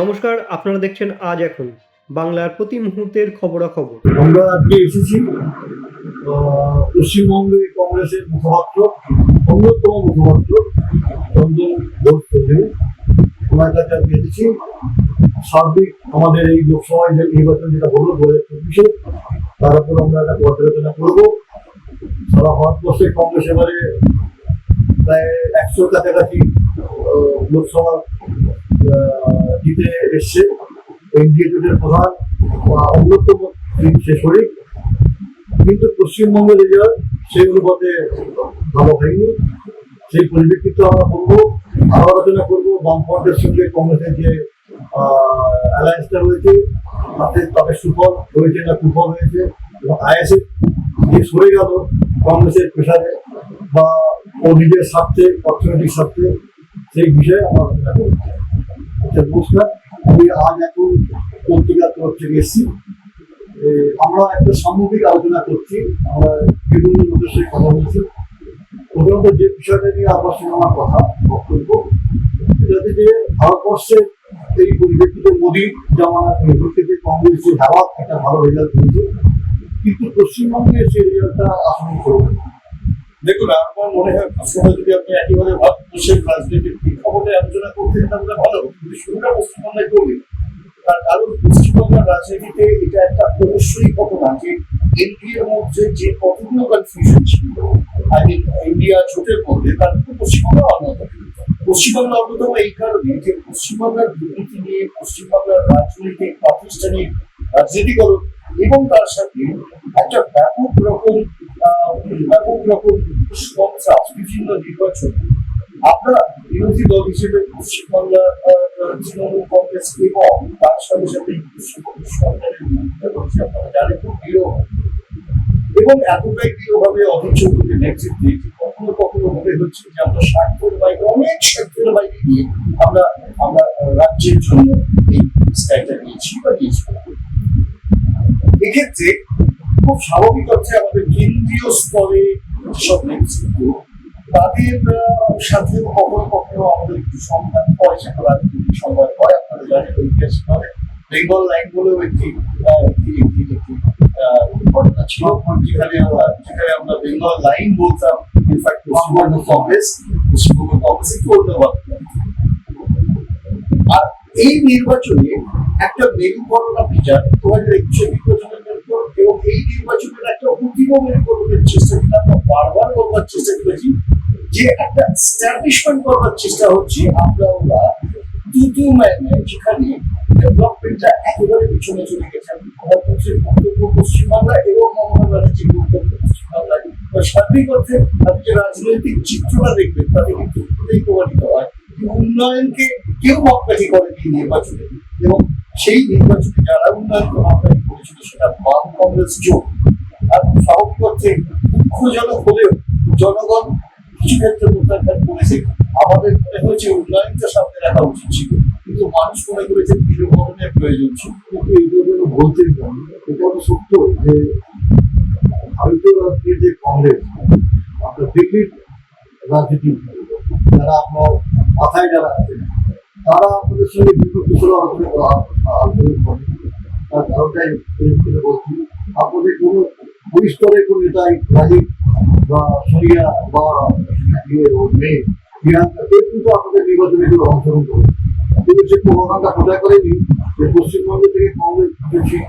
নমস্কার, আপনারা দেখছেন আজ এখন বাংলার প্রতি মুহূর্তের খবরাখবর। আমরা আজকে এসেছি পশ্চিমবঙ্গে কংগ্রেসের মুখপাত্র, অন্যতম মুখপাত্র চন্দন ঘোষ চৌধুরী। ওনার কাছে আজকে এসেছি। সার্বিক আমাদের এই লোকসভায় যে নির্বাচন যেটা হলো, দু হাজার চব্বিশে, তার উপর আমরা একটা পর্যালোচনা করব। সারা ভারতবর্ষে কংগ্রেস এবারে প্রায় একশোর কাছাকাছি লোকসভা জিতে এসছে। এনডিএ জোটের প্রধান অন্যতম সে শরীর কিন্তু পশ্চিমবঙ্গের রেজাল্ট সেই অনুপাতে ভালো হয়নি। সেই পরিপ্রেক্ষিতে আমরা করব, আরও আলোচনা করব। বামফ্রন্টের সঙ্গে কংগ্রেসের যে অ্যালায়েন্সটা রয়েছে, তাতে তাদের সুফল হয়েছে না কুফল হয়েছে, এবং আইএসএফ যে সরে গেল কংগ্রেসের প্রেশারে বা ও নিজের স্বার্থে, অর্থনৈতিক স্বার্থে, সেই বিষয়ে আমরা আলোচনা করব। আচ্ছা, আমি আজ এখন তরফ এসেছি। আমরা একটা সামগ্রিক আলোচনা করছি। আমরা বিভিন্ন কথা বলছি। প্রথমত যে বিষয়টা নিয়ে আপনার সঙ্গে আমার কথা বক্তব্য হচ্ছে যে ভারতবর্ষের এই পরিপ্রেক্ষিতে মোদী জামানার পরিপ্রেক্ষিতে কংগ্রেস একটা ভালো রেজাল্ট হয়েছে কিন্তু পশ্চিমবঙ্গে সেই রেজাল্টটা আসলে করবে। দেখুন, আমার মনে হয় প্রশ্নটা যদি আপনি একেবারে ভারতবর্ষের রাজনীতির প্রেক্ষাপটে আলোচনা করতেন তাহলে ভালো। কিন্তু শুরুটা পশ্চিমবঙ্গে করবেন তার কারণ, পশ্চিমবঙ্গের রাজনীতিতে এটা একটা অবশ্যই ঘটনা যে এনডিএর মধ্যে যে কতগুলো কনফিউশন ছিল মিন ইন্ডিয়া জোটের মধ্যে, তার মধ্যে পশ্চিমবঙ্গ অন্যতম পশ্চিমবঙ্গ অন্যতম এই কারণে যে পশ্চিমবঙ্গের দুর্নীতি নিয়ে, পশ্চিমবঙ্গের রাজনৈতিক প্রাতিষ্ঠানিক রাজনীতিকরণ এবং তার সাথে একটা ব্যাপক রকম ব্যাপক রকম সংস্থা বিভিন্ন নির্বাচন। আমরা বিরোধী দল হিসেবে পশ্চিমবাংলা তৃণমূল কংগ্রেস এবং তার সাথে সাথে সরকারের আপনারা জানেন, খুব দৃঢ়। এবং এতটাই দৃঢ়ভাবে অধীর চৌধুরীর যে কখনো কখনো মনে হচ্ছে যে আমরা স্বার্থের বাইরে, অনেক স্বার্থের বাইরে গিয়ে আমরা আমরা রাজ্যের জন্য এই স্ট্যান্ডটা নিয়েছি বা নিয়েছি। এক্ষেত্রে খুব স্বাভাবিক হচ্ছে আমাদের কেন্দ্রীয় স্তরে যেসব নেতৃত্ব তাদের সাথে কখনো কখনো আমাদের একটু সংঘাত হয় সেটা রাজনৈতিক সংঘাত হয়, আপনারা জানেন ঐতিহাসিকভাবে বেঙ্গল লাইন বলেও একটি ঘটনা ছিল যেখানে আমরা যেখানে আমরা বেঙ্গল লাইন বলতাম ইনফ্যাক্ট পশ্চিমবঙ্গ কংগ্রেস পশ্চিমবঙ্গ কংগ্রেস একটু অন্যভাবে আর এই নির্বাচনে একটা মেরুকরণ আপনি জানেন দু হাজার একুশে মেরুকরণ এবং এই নির্বাচনের একটা অন্তিম মেরুকরণের চেষ্টা কিন্তু আমরা বারবার করবার চেষ্টা করেছি যে একটা স্ট্যাবলিশমেন্ট করবার চেষ্টা হচ্ছে। আমরা ওরা তৃতীয় ম্যানে যেখানে ডেভেলপমেন্টটা একেবারে পিছনে চলে গেছে। আমি ভারতবর্ষের উত্তর পশ্চিমবাংলা এবং মমতা ব্যানার্জির পশ্চিমবাংলায় সার্বিক অর্থে আপনি যে রাজনৈতিক চিত্রটা দেখবেন, তাতে কিন্তু প্রমাণিত হয়। উন্নয়নকে কেউ মাপকাঠি করেনি নির্বাচনে। এবং সেই নির্বাচনে যারা উন্নয়নকে মাপকাঠি করেছিল সেটা বাম কংগ্রেস জোট। আর স্বাভাবিক অর্থে দুঃখজনক হলেও জনগণ কিছু ক্ষেত্রে প্রত্যাখ্যান করেছে। আমাদের মনে হয়েছে উন্নয়নটা সামনে রাখা উচিত ছিল। কিন্তু মানুষ মনে করেছে বিরোধনের প্রয়োজন ছিল। কিন্তু এইগুলো যেন বলতেই এটা সত্য যে ভারতীয় রাজনীতির যে কংগ্রেস আপনার দিল্লির রাজনীতি যারা আপনার মাথায় যারা আছে তারা আপনাদের সঙ্গে কুশল আলোচনা করা- আপনাদের কোনো দুই কোনো নেতাই রাজীব বা সরিয়া বা মেয়ে প্রিয়াঙ্কা কিন্তু আপনাদের নির্বাচনে কেউ অংশগ্রহণ করে কিন্তু সে প্রভাবটা প্রচার করেনি যে পশ্চিমবঙ্গ থেকে কংগ্রেস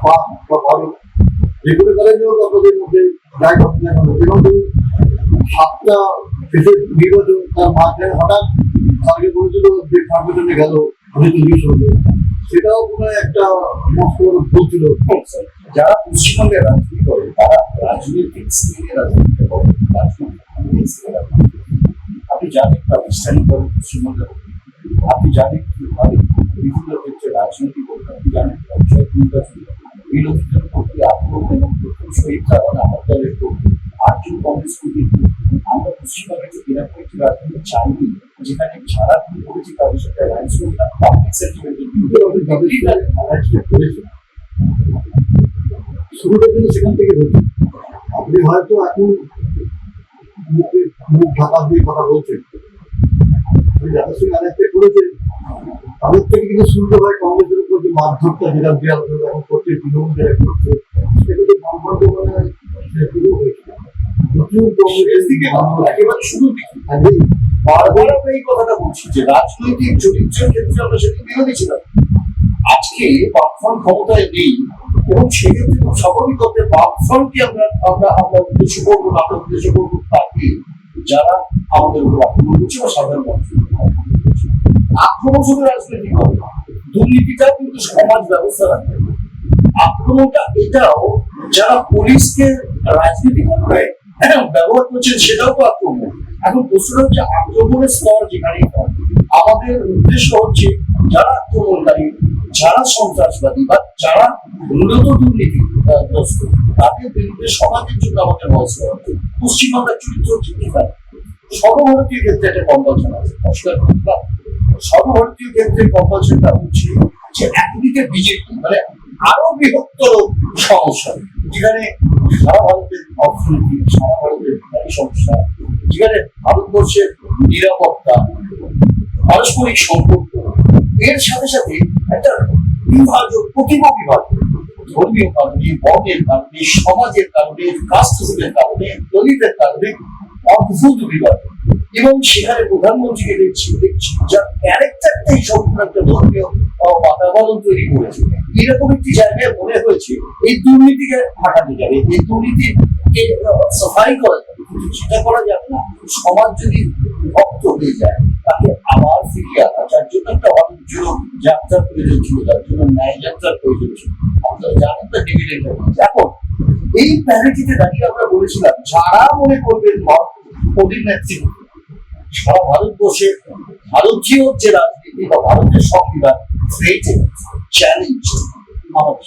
পাক বা ভালো যে কোনো কারণে আপনাদের মধ্যে কেন এবং সাতটা দেশের নির্বাচন তার মাঝখানে হঠাৎ আগে বলেছিল যে নির্বাচনে গেল হবে সেটাও কোনো একটা মস্ত ভুল ছিল। যারা পশ্চিমবঙ্গে রাজনীতি করে, তারা রাজনৈতিক স্কেলে রাজনীতি করে আপনি জানেন প্রাতিষ্ঠানিকভাবে পশ্চিমবঙ্গে আপনি জানেন কীভাবে বিভিন্ন ক্ষেত্রে রাজনীতি করতে আপনি জানেন পঞ্চায়েত নির্বাচন বিরোধীদের প্রতি আক্রমণ এবং প্রথম শহীদ জওয়ান আমার দলের প্রতি আর্জুন কংগ্রেস আমরা পশ্চিমবঙ্গে যে রাজনীতি চাইনি যেখানে কি করেছি তাদের সাথে সেখান থেকে আপনি হয়তো এখন তাদের থেকে হয় কংগ্রেসের উপর যে মারধরটা যেটা বিরাট করছে তৃণমূল করছে সেটা কিন্তু মনে হয়েছে প্রচুর শেষের দিকে কংগ্রেসের একেবারে আমরা এই কথাটা বলছি যে ক্ষেত্রে আমরা আজকে ক্ষমতায় নেই এবং সেক্ষেত্রে করতে আমরা আমরা আমরা করব করব যারা আমাদের আক্রমণ আক্রমণ শুধু না। কিন্তু সমাজ ব্যবস্থা রাখবে আক্রমণটা এটাও যারা পুলিশকে রাজনীতি করে ব্যবহার করছেন সেটাও তো আক্রমণ এখন প্রশ্ন হচ্ছে আক্রমণের স্তর যেখানেই হোক, আমাদের উদ্দেশ্য হচ্ছে যারা আক্রমণকারী যারা সন্ত্রাসবাদী বা যারা মূলত দুর্নীতি গ্রস্ত তাদের বিরুদ্ধে সমাজের জন্য আমাদের ভয় করা উচিত। পশ্চিমবাংলার চরিত্র আছে সর্বভারতীয় ক্ষেত্রে একটা কম্পালশন আছে। অস্বীকার করতে সর্বভারতীয় ক্ষেত্রে কম্পালশনটা হচ্ছে যে একদিকে বিজেপি মানে আরও বৃহত্তর সমস্যা যেখানে সারা ভারতের অর্থনীতি সারা ভারতের সমস্যা, যেখানে ভারতবর্ষের নিরাপত্তা, পারস্পরিক সম্পর্ক, এর সাথে সাথে একটা বিভাজন প্রতিভা বিভাজন, ধর্মীয় কারণে, বর্ণের কারণে, সমাজের কারণে কাস্টিজমের কারণে, দলিতের কারণে অদ্ভুত বিভাজন। এবং সেখানে প্রধানমন্ত্রীকে দেখছি দেখছি যার ক্যারেক্টারটাই সম্পূর্ণ একটা ধর্মীয় বাতাবরণ তৈরি করেছে। এরকম একটি জায়গায় মনে হয়েছে, এই দুর্নীতিকে হাঁটানো যাবে এই দুর্নীতিকে সাফাই করা যাবে সেটা করা যাবে না। সমাজ যদি ভক্ত হয়ে যায়, তাকে আবার ফিরিয়ে যার জন্য একটা অনেকজন যাত্রার প্রয়োজন ছিল, যার জন্য ন্যায় যাত্রার প্রয়োজন ছিল। আপনারা জানেন ডিভিডেন্ড এখন, এই দাঁড়িয়ে আমরা বলেছিলাম, যারা মনে করবেন মা- মোদীর নেতৃত্বে সারা ভারতবর্ষে ভারতীয় যে রাজনীতি বা ভারতের সংবিধান সেই চ্যালেঞ্জ আমাদের